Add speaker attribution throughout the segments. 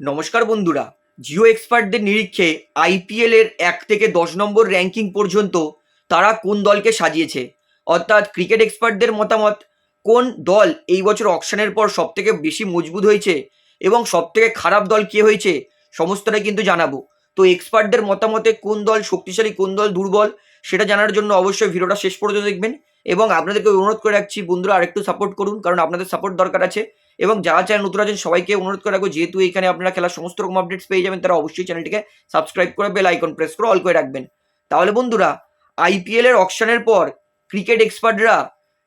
Speaker 1: নমস্কার বন্ধুরা, জিও এক্সপার্টদের নিরীক্ষে আইপিএল এর এক থেকে দশ নম্বর র্যাঙ্কিং পর্যন্ত তারা কোন দলকে সাজিয়েছে? অর্থাৎ ক্রিকেট এক্সপার্টদের মতামত, কোন দল এই বছর অকশনের পর সব থেকে বেশি মজবুত হয়েছে এবং সব থেকে খারাপ দল কে হয়েছে, সমস্তটাই কিন্তু জানাব। তো এক্সপার্টদের মতামতে কোন দল শক্তিশালী, কোন দল দুর্বল, সেটা জানার জন্য অবশ্যই ভিডিওটা শেষ পর্যন্ত দেখবেন এবং আপনাদেরকে অনুরোধ করে রাখছি, বন্ধুরা আরেকটু সাপোর্ট করুন, কারণ আপনাদের সাপোর্ট দরকার আছে। এবং যারা চ্যানেল নতুন আছেন, সবাইকে অনুরোধ করে রাখব, যেহেতু এখানে আপনারা খেলার সমস্ত রকম আপডেটস পেয়ে যাবেন, তারা অবশ্যই চ্যানেলটিকে সাবস্ক্রাইব করে বেল আইকন প্রেস করে অল করে রাখবেন। তাহলে বন্ধুরা আইপিএল এর অকশনের পর ক্রিকেট এক্সপার্টরা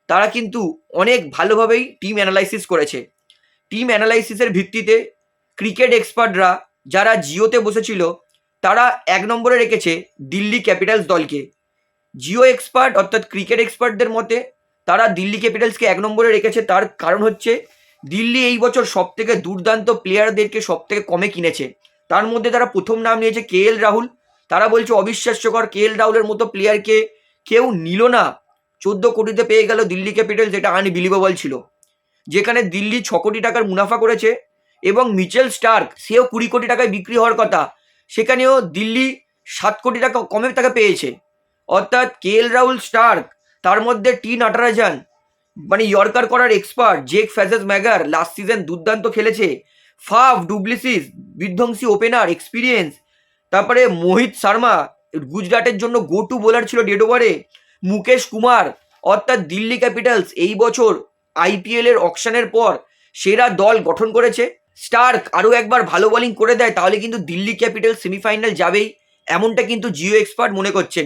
Speaker 1: তারা কিন্তু অনেক ভালোভাবেই টিম অ্যানালাইসিস করেছে। টিম অ্যানালাইসিসের ভিত্তিতে ক্রিকেট এক্সপার্টরা যারা জিওতে বসেছিল, তারা এক নম্বরে রেখেছে দিল্লি ক্যাপিটালস দলকে। জিও এক্সপার্ট অর্থাৎ ক্রিকেট এক্সপার্টদের মতে, তারা দিল্লি ক্যাপিটালসকে এক নম্বরে রেখেছে, তার কারণ হচ্ছে দিল্লি এই বছর সব থেকে দুর্দান্ত প্লেয়ারদেরকে সব থেকে কমে কিনেছে। তার মধ্যে তারা প্রথম নাম নিয়েছে কে এল রাহুল। তারা বলছে, অবিশ্বাস্যকর কে এল রাহুলের মতো প্লেয়ারকে কেউ নিল না। চোদ্দ কোটিতে পেয়ে গেল দিল্লি যেটা আনবিলিভেবল ছিল। যেখানে দিল্লি ছ কোটি টাকার মুনাফা করেছে এবং মিচেল স্টার্ক, সেও কুড়ি কোটি টাকায় বিক্রি হওয়ার কথা। সেখানেও দিল্লি সাত কোটি টাকা কমে তাকে পেয়েছে। অর্থাৎ কে এল রাহুল স্টার্ক, তার মধ্যে টি নাটারাজান মানে ইয়র্কার করার expert Jake Fraser McGurk last season দুর্দান্ত খেলেছে। ফাফ ডুপ্লিসিস বিধ্বংসী ওপেনার এক্সপিরিয়েন্স তারপরে মোহিত শর্মা, গুজরাটের জন্য গো টু বোলার ছিল ডেড ওভারে মুকেশ কুমার, অর্থাৎ দিল্লি ক্যাপিটালস এই বছর আইপিএল এর অকশনের পর সেরা দল গঠন করেছে। স্টার্ক আরও একবার ভালো বোলিং করে দেয়, তাহলে কিন্তু দিল্লি ক্যাপিটাল সেমিফাইনাল যাবেই। এমনটা কিন্তু জিও এক্সপার্ট মনে করছেন।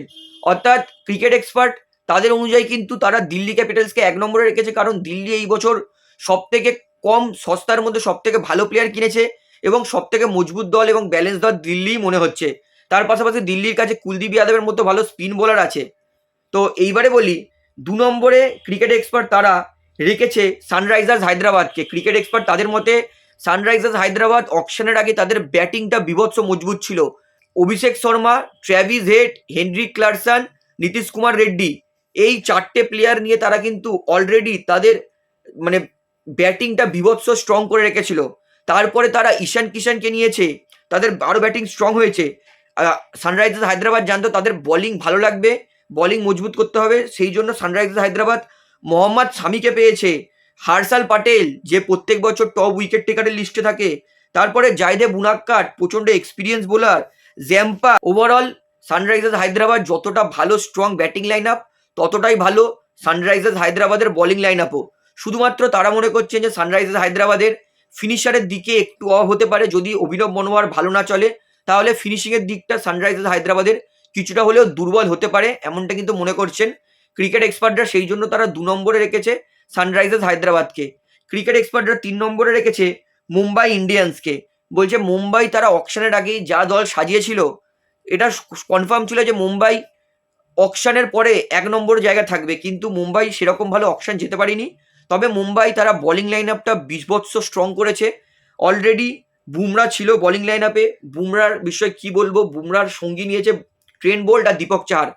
Speaker 1: অর্থাৎ ক্রিকেট এক্সপার্ট তাদের অনুযায়ী কিন্তু তারা দিল্লি ক্যাপিটালসকে এক নম্বরে রেখেছে, কারণ দিল্লি এই বছর সব থেকে কম সস্তার মধ্যে সব থেকে ভালো প্লেয়ার কিনেছে এবং সব থেকে মজবুত দল এবং ব্যালেন্স দল দিল্লিই মনে হচ্ছে। তার পাশাপাশি দিল্লির কাছে কুলদীপ যাদবের মতো ভালো স্পিন বোলার আছে। তো এইবারে বলি, দু নম্বরে ক্রিকেট এক্সপার্ট তারা রেখেছে সানরাইজার্স হায়দ্রাবাদকে। ক্রিকেট এক্সপার্ট তাদের মতে সানরাইজার্স হায়দ্রাবাদ অকশনের আগে তাদের ব্যাটিংটা বিভৎস মজবুত ছিল। Abhishek Sharma Travis Head Heinrich Klaasen Nitish Kumar Reddy এই চারটে প্লেয়ার নিয়ে তারা কিন্তু অলরেডি তাদের মানে ব্যাটিংটা বিভৎস স্ট্রং করে রেখেছিল। তারপরে তারা ঈশান কিষানকে নিয়েছে, তাদের আরও ব্যাটিং স্ট্রং হয়েছে। সানরাইজার্স হায়দ্রাবাদ জানতো তাদের বোলিং ভালো লাগবে বোলিং মজবুত করতে হবে, সেই জন্য সানরাইজার্স হায়দ্রাবাদ মোহাম্মদ শামিকে পেয়েছে। হার্সাল পাটেল, যে প্রত্যেক বছর টপ উইকেট টেকারের লিস্টে থাকে। তারপরে জায়দে বুনাক্কাট প্রচণ্ড experience bowler Zampa. Overall Sunrisers Hyderabad যতটা ভালো স্ট্রং ব্যাটিং লাইন আপ ততটাই ভালো সানরাইজার্স হায়দ্রাবাদের বোলিং লাইন আপও শুধুমাত্র তারা মনে করছেন যে সানরাইজার্স হায়দ্রাবাদের ফিনিশারের দিকে একটু অভাব হতে পারে, যদি অভিনব মনোয়ার ভালো না চলে, তাহলে ফিনিশিংয়ের দিকটা সানরাইজার্স হায়দ্রাবাদের কিছুটা হলেও দুর্বল হতে পারে, এমনটা কিন্তু মনে করছেন ক্রিকেট এক্সপার্টরা সেই জন্য তারা দু নম্বরে রেখেছে সানরাইজার্স হায়দ্রাবাদকে। ক্রিকেট এক্সপার্টরা তিন নম্বরে রেখেছে মুম্বাই ইন্ডিয়ান্সকে। বলছে মুম্বাই তারা অকশনের আগেই যা দল সাজিয়েছিল, এটা কনফার্ম ছিল যে মুম্বাই অকশনের পরে এক নম্বর জায়গা থাকবে। কিন্তু মুম্বাই সেরকম ভালো অকশন যেতে পারেনি। তবে মুম্বাই তারা বোলিং লাইন আপটা বিভৎস স্ট্রং করেছে। অলরেডি বুমরা ছিল বোলিং লাইন আপে বুমরার বিষয়ে কি বলব? বুমরার সঙ্গী নিয়েছে ট্রেন বোল্ট আর দীপক চার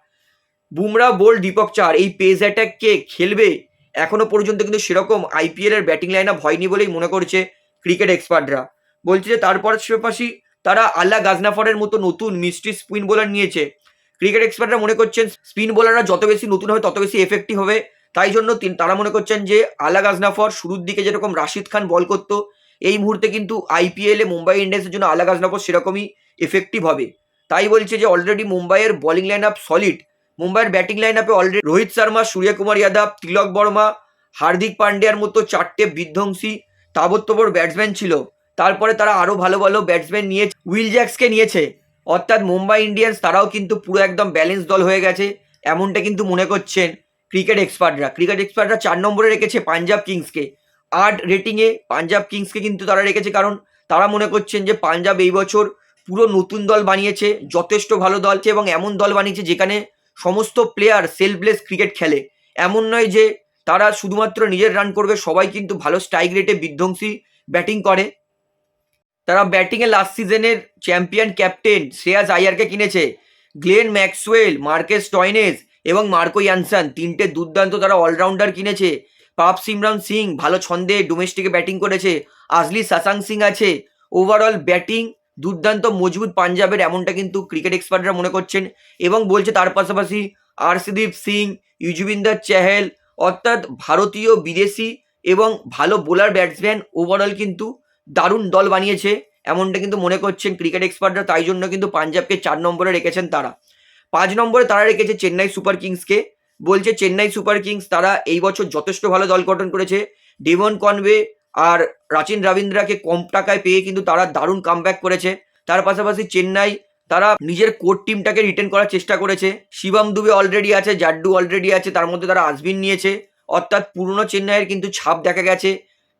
Speaker 1: বুমরা বোল্ট দীপক চার এই পেজ অ্যাটাককে খেলবে এখনও পর্যন্ত কিন্তু সেরকম আইপিএল এর ব্যাটিং লাইন আপ হয়নি বলেই মনে করছে ক্রিকেট এক্সপার্টরা বলছে যে তারপর পাশাপাশি তারা আল্লাহ গাজনাফরের মতো নতুন মিস্ট্রি স্পিন বোলার নিয়েছে। ক্রিকেট এক্সপার্টরা মনে করছেন স্পিন বোলাররা যত বেশি নতুন হবে, তত বেশি এফেক্টিভ হবে। তাই জন্য তারা মনে করছেন যে আলা গাজনাফর শুরুর দিকে যেরকম রাশিদ খান বল করতো, এই মুহূর্তে কিন্তু আইপিএলে মুম্বাই ইন্ডিয়ান্সের জন্য আলা গাজনাফর সেরকমই এফেক্টিভ হবে। তাই বলছে যে অলরেডি মুম্বাইয়ের বোলিং লাইন আপ সলিড মুম্বাইয়ের ব্যাটিং লাইন আপে অলরেডি রোহিত শর্মা, সূর্যকুমার যাদব, তিলক বর্মা, হার্দিক পান্ডিয়ার মতো চারটে বিধ্বংসী তাবত্তবর ব্যাটসম্যান ছিল। তারপরে তারা আরও ভালো ভালো ব্যাটসম্যান নিয়ে, উইল জ্যাক্সকে নিয়েছে। অর্থাৎ মুম্বাই ইন্ডিয়ান্স তারাও কিন্তু পুরো একদম ব্যালেন্স দল হয়ে গেছে। এমনটা কিন্তু মনে করছেন ক্রিকেট এক্সপার্টরা ক্রিকেট এক্সপার্টরা চার নম্বরে রেখেছে পাঞ্জাব কিংসকে। আট রেটিংয়ে পাঞ্জাব কিংসকে কিন্তু তারা রেখেছে কারণ তারা মনে করছেন যে পাঞ্জাব এই বছর পুরো নতুন দল বানিয়েছে, যথেষ্ট ভালো দল এবং এমন দল বানিয়েছে যেখানে সমস্ত প্লেয়ার সেলফলেস ক্রিকেট খেলে। এমন নয় যে তারা শুধুমাত্র নিজের রান করবে, সবাই কিন্তু ভালো স্ট্রাইক রেটে বিধ্বংসী ব্যাটিং করে। তারা ব্যাটিংয়ে লাস্ট সিজনের চ্যাম্পিয়ন ক্যাপ্টেন শ্রেয়াস আয়ারকে কিনেছে। গ্লেন ম্যাক্সওয়েল, মার্কেস টয়নেস এবং মার্কো ইয়ানসন তিনটে দুর্দান্ত তারা অলরাউন্ডার কিনেছে। পাপ সিমরান সিং ভালো ছন্দে ডোমেস্টিকে ব্যাটিং করেছে। আজলি সাসাং সিং আছে। ওভারঅল ব্যাটিং দুর্দান্ত, মজবুত পাঞ্জাবের এমনটা কিন্তু ক্রিকেট এক্সপার্টরা মনে করছেন এবং বলছে তার পাশাপাশি আরশদীপ সিং ইউজুবিন্দার চেহেল অর্থাৎ ভারতীয় বিদেশি এবং ভালো বোলার ব্যাটসম্যান ওভারঅল কিন্তু দারুণ দল বানিয়েছে, এমনটা কিন্তু মনে করছেন ক্রিকেট এক্সপার্টরা তাই জন্য কিন্তু পাঞ্জাবকে চার নম্বরে রেখেছেন তারা। পাঁচ নম্বরে তারা রেখেছে চেন্নাই সুপার কিংসকে। বলছে চেন্নাই সুপার কিংস তারা এই বছর যথেষ্ট ভালো দল গঠন করেছে। ডেভন কনওয়ে আর রাচিন রবীন্দ্রাকে কম টাকায় পেয়ে কিন্তু তারা দারুণ কামব্যাক করেছে। তার পাশাপাশি চেন্নাই তারা নিজের কোর টিমটাকে রিটেন করার চেষ্টা করেছে। শিবম দুবে অলরেডি আছে, জাড্ডু অলরেডি আছে, তার মধ্যে তারা আজবিন নিয়েছে। অর্থাৎ পুরনো চেন্নাইয়ের কিন্তু ছাপ দেখা গেছে।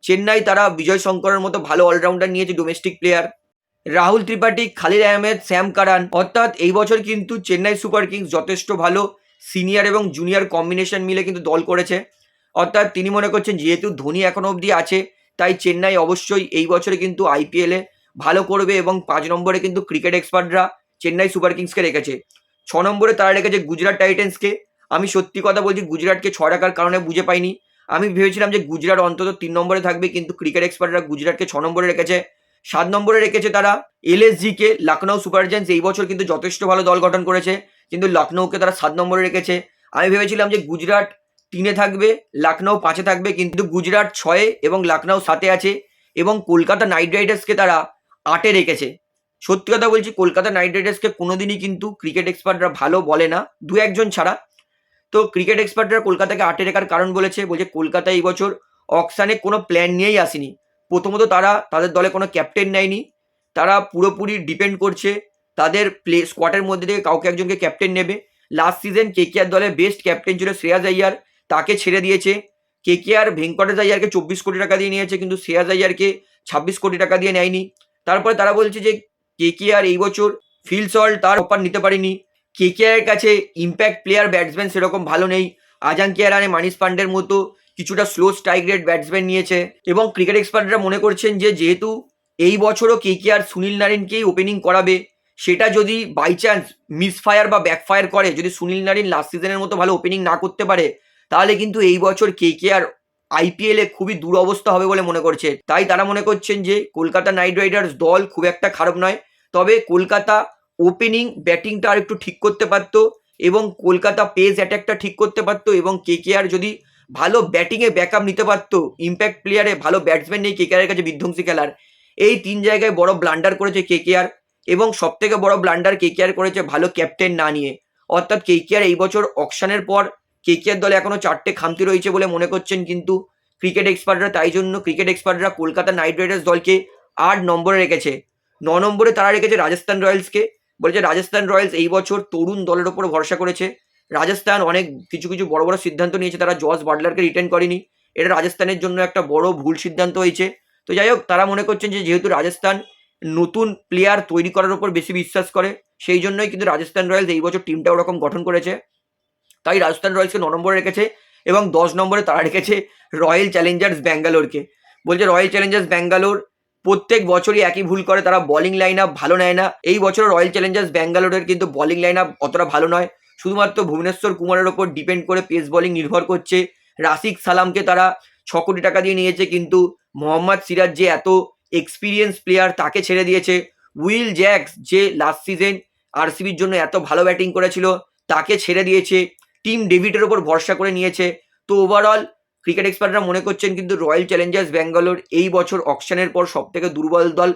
Speaker 1: চেন্নাই তারা বিজয় শঙ্করের মতো ভালো অলরাউন্ডার নিয়েছে domestic player Rahul Tripathi, Khaleel Ahmed Sam Curran. অর্থাৎ এই বছর কিন্তু চেন্নাই সুপার কিংস যথেষ্ট ভালো। সিনিয়র এবং জুনিয়র কম্বিনেশন মিলে কিন্তু দল করেছে। অর্থাৎ তিনি মনে করছেন, যেহেতু ধোনি এখনও অবধি আছে, তাই চেন্নাই অবশ্যই এই বছরে কিন্তু আইপিএলে ভালো করবে এবং পাঁচ নম্বরে কিন্তু ক্রিকেট এক্সপার্টরা চেন্নাই সুপার কিংসকে রেখেছে। ছ নম্বরে তারা রেখেছে গুজরাট টাইটেন্সকে আমি সত্যি কথা বলছি, গুজরাটকে ছ রাখার কারণে বুঝে পাইনি। আমি ভেবেছিলাম যে গুজরাট অন্তত তিন নম্বরে থাকবে, কিন্তু ক্রিকেট এক্সপার্টরা গুজরাটকে ছ নম্বরে রেখেছে, সাত নম্বরে রেখেছে তারা এলএসজিকে লখনৌ সুপার এই বছর কিন্তু যথেষ্ট ভালো দল গঠন করেছে, কিন্তু লখনৌকে তারা সাত নম্বরে রেখেছে। আমি ভেবেছিলাম যে গুজরাট তিনে থাকবে লখনৌ পাঁচে থাকবে, কিন্তু গুজরাট ছয়ে এবং লখনৌ সাতে আছে এবং কলকাতা নাইট রাইডার্সকে তারা আটে রেখেছে। সত্যি কথা বলছি, কলকাতা নাইট রাইডার্সকে কোনোদিনই কিন্তু ক্রিকেট এক্সপার্টরা ভালো বলে না, দু একজন ছাড়া। তো ক্রিকেট এক্সপার্টরা কলকাতাকে আটে রেখার কারণ বলেছে, বলছে কলকাতা এই বছর অকশানে কোনো প্ল্যান নিয়েই আসেনি। প্রথমত তারা, তাদের দলে কোনো ক্যাপ্টেন নেয়নি। তারা পুরোপুরি ডিপেন্ড করছে তাদের প্লে স্কোয়াডের মধ্যে থেকে কাউকে একজনকে ক্যাপ্টেন নেবে। লাস্ট সিজন কেকেআর দলের বেস্ট ক্যাপ্টেন ছিল শ্রেয়াজ আইয়ার, তাকে ছেড়ে দিয়েছে। কেকেআর ভেঙ্কটেশ আইয়ারকে চব্বিশ কোটি টাকা দিয়ে নিয়েছে, কিন্তু শ্রেয়াজ আইয়ারকে ছাব্বিশ কোটি টাকা দিয়ে নেয়নি। তারপরে তারা বলছে যে কেকেআর এই বছর ফিল সল্ট তার অফার নিতে পারেনি। কেকেআর কাছে ইম্প্যাক্ট প্লেয়ার ব্যাটসম্যান সেরকম ভালো নেই। আজাঙ্কিয়া রানে মানিস পান্ডের মতো কিছুটা স্লো স্ট্রাইক রেট ব্যাটসম্যান নিয়েছে। এবং ক্রিকেট এক্সপার্টরা মনে করছেন যে, যেহেতু এই বছরও কেকেআর সুনীল নারিনকেই ওপেনিং করাবে, সেটা যদি বাই চান্স মিসফায়ার বা ব্যাকফায়ার করে, যদি সুনীল নারিন লাস্ট সিজনের মতো ভালো ওপেনিং না করতে পারে, তাহলে কিন্তু এই বছর কেকেআর আইপিএলে খুবই দুরবস্থা হবে বলে মনে করছে। তাই তারা মনে করছেন যে, কলকাতা নাইট রাইডার্স দল খুব একটা খারাপ নয়। তবে কলকাতা ওপেনিং ব্যাটিংটা আর একটু ঠিক করতে পারতো এবং কলকাতা পেস অ্যাটাকটা ঠিক করতে পারতো এবং কে কে আর যদি ভালো ব্যাটিংয়ে ব্যাকআপ নিতে পারতো ইম্প্যাক্ট প্লেয়ারে ভালো ব্যাটসম্যান নেই কেকেআরের কাছে বিধ্বংসী খেলার, এই তিন জায়গায় বড় ব্লান্ডার করেছে কে কে আর এবং সব থেকে বড় ব্লান্ডার কেকেআর করেছে ভালো ক্যাপ্টেন না নিয়ে। অর্থাৎ কেকেআর এই বছর অকশানের পর কেকেআর দলে এখনও চারটে খামতি রয়েছে বলে মনে করছেন কিন্তু ক্রিকেট এক্সপার্টরা তাই জন্য ক্রিকেট এক্সপার্টরা কলকাতা নাইট রাইডার্স দলকে আট নম্বরে রেখেছে। ন নম্বরে তারা রেখেছে রাজস্থান রয়্যালসকে বলেছে, রাজস্থান রয়্যালস এই বছর তরুণ দলের ওপর ভরসা করেছে। রাজস্থান অনেক কিছু কিছু বড় বড় সিদ্ধান্ত নিয়েছে। তারা জস বাটলারকে রিটার্ন করেনি। এটা রাজস্থানের জন্য একটা বড় ভুল সিদ্ধান্ত হয়েছে। তো যাই হোক, তারা মনে করছেন যে, যেহেতু রাজস্থান নতুন প্লেয়ার তৈরি করার উপর বেশি বিশ্বাস করে, সেই জন্যই কিন্তু রাজস্থান রয়্যালস এই বছর টিমটা ওরকম গঠন করেছে। তাই রাজস্থান রয়্যালসকে ন নম্বরে রেখেছে এবং দশ নম্বরে তারা রেখেছে রয়্যাল চ্যালেঞ্জার্স ব্যাঙ্গালোরকে। বলছে, রয়্যাল চ্যালেঞ্জার্স ব্যাঙ্গালোর প্রত্যেক বছরই একই ভুল করে, তারা বলিং লাইন আপ ভালো নেয় না। এই বছর রয়্যাল চ্যালেঞ্জার্স ব্যাঙ্গালোরের কিন্তু বলিং লাইন আপ অতটা ভালো নয়। শুধুমাত্র ভুবনেশ্বর কুমারের ওপর ডিপেন্ড করে পেস বোলিং নির্ভর করছে। রাসিক সালামকে তারা ছ কোটি টাকা দিয়ে নিয়েছে, কিন্তু মোহাম্মদ সিরাজ যে এত এক্সপিরিয়েন্স প্লেয়ার তাকে ছেড়ে দিয়েছে। উইল জ্যাক্স যে লাস্ট সিজন আরসিবির জন্য এত ভালো ব্যাটিং করেছিল, তাকে ছেড়ে দিয়েছে। টিম ডেভিডের ওপর ভরসা করে নিয়েছে। তো ওভারঅল ক্রিকেট এক্সপার্টরা মনে করছেন কিন্তু রয়্যাল চ্যালেঞ্জার্স ব্যাঙ্গালোর এই বছর অকশনের পর সব থেকে দুর্বল দল,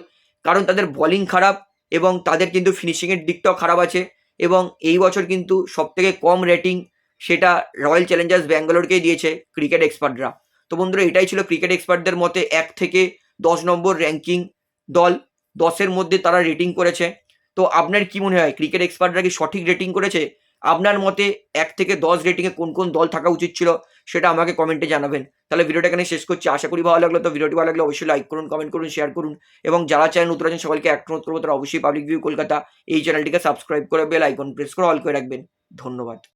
Speaker 1: কারণ তাদের বলিং খারাপ এবং তাদের কিন্তু ফিনিশিংয়ের দিকটাও খারাপ আছে এবং এই বছর কিন্তু সব থেকে কম রেটিং সেটা রয়্যাল চ্যালেঞ্জার্স ব্যাঙ্গালোরকেই দিয়েছে ক্রিকেট এক্সপার্টরা তো বন্ধুরা, এটাই ছিল ক্রিকেট এক্সপার্টদের মতে এক থেকে দশ নম্বর র্যাঙ্কিং দল, দশের মধ্যে তারা রেটিং করেছে। তো আপনার কি মনে হয় ক্রিকেট এক্সপার্টরা কি সঠিক রেটিং করেছে? আপনার মতে এক থেকে দশ রেটিংয়ে কোন কোন দল থাকা উচিত ছিল সেটা আমাকে কমেন্টে জানাবেন। তাহলে ভিডিওটা এখানে শেষ করছি। আশা করি ভালো লাগল। তো ভিডিওটি ভালো লাগলে অবশ্যই লাইক করুন কমেন্ট করুন শেয়ার করুন এবং যারা চ্যানেল নতুন আছেন সকলকে এক অনুরোধ করব তারা অবশ্যই পাবলিক ভিউ কলকাতা এই চ্যানেলটিকে সাবস্ক্রাইব করে বেল আইকন প্রেস করে অল করে রাখবেন। ধন্যবাদ।